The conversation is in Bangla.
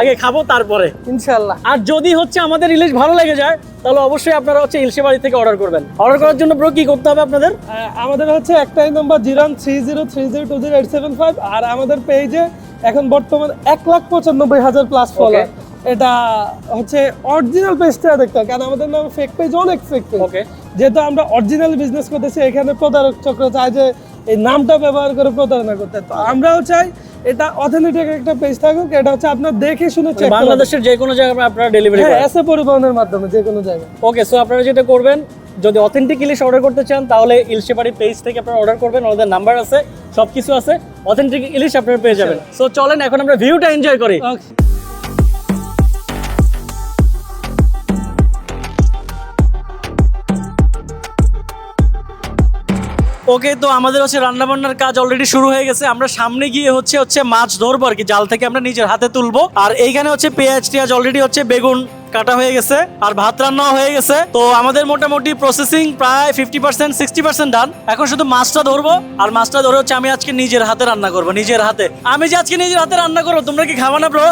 আগে খাব তারপরে। ইনশাল্লাহ আর যদি হচ্ছে আমাদের ইলিশ ভালো লেগে যায় তাহলে অবশ্যই আপনারা হচ্ছে ইলশে বাড়ি থেকে অর্ডার করবেন। অর্ডার করার জন্য ব্রো কি করতে হবে আপনাদের? আমাদের হচ্ছে একটাই number zero three zero three zero two zero eight seven five আর আমাদের পেজে এখন বর্তমান এক লাখ পঁচানব্বই হাজার প্লাস ফলোয়ার এটা হচ্ছে অরিজিনাল পেজটা দেখতে হবে কারণ আমাদের নাম ফেক পেজ অনেক ফেক পেজ যেহেতু আমরা অরিজিনাল বিজনেস করতেছি এখানে প্রতারক চক্র চাই যে এই নামটা ব্যবহার করে প্রতারণা করতে। তো আমরাও চাই এটা অথেন্টিক একটা পেজ থাকুক এটা হচ্ছে আপনার দেখে শুনে চেক বাংলাদেশের যে কোনো জায়গায় আপনারা ডেলিভারি হ্যাঁ এসে পরিবহনের মাধ্যমে যে কোনো জায়গায়। ওকে সো আপনারা যেটা করবেন যদি অথেন্টিক ইলিশ অর্ডার করতে চান তাহলে ইলশেপাড়ি পেজ থেকে আপনারা অর্ডার করবেন ওদের নাম্বার আছে সব কিছু আছে অথেন্টিক ইলিশ আপনারা পেয়ে যাবেন। সো চলেন এখন আমরা ভিউটা এনজয় করি। ওকে তো আমাদের হচ্ছে রান্না বান্নার কাজ অলরেডি শুরু হয়ে গেছে আমরা সামনে গিয়ে হচ্ছে হচ্ছে মাছ ধরবো আর কি জাল থেকে আমরা নিজের হাতে তুলবো আর এইখানে হচ্ছে পেঁয়াজ টিয়াজ অলরেডি হচ্ছে বেগুন কাটা হয়ে গেছে আর ভাত রান্নাও হয়ে গেছে তো আমাদের মোটামুটি প্রসেসিং প্রায় fifty percent sixty percent done এখন শুধু মাছটা ধরবো আর মাছটা ধরে হচ্ছে আমি আজকে নিজের হাতে রান্না করব নিজের হাতে আমি যে আজকে নিজের হাতে রান্না করব তোমরা কি খাব না ব্রো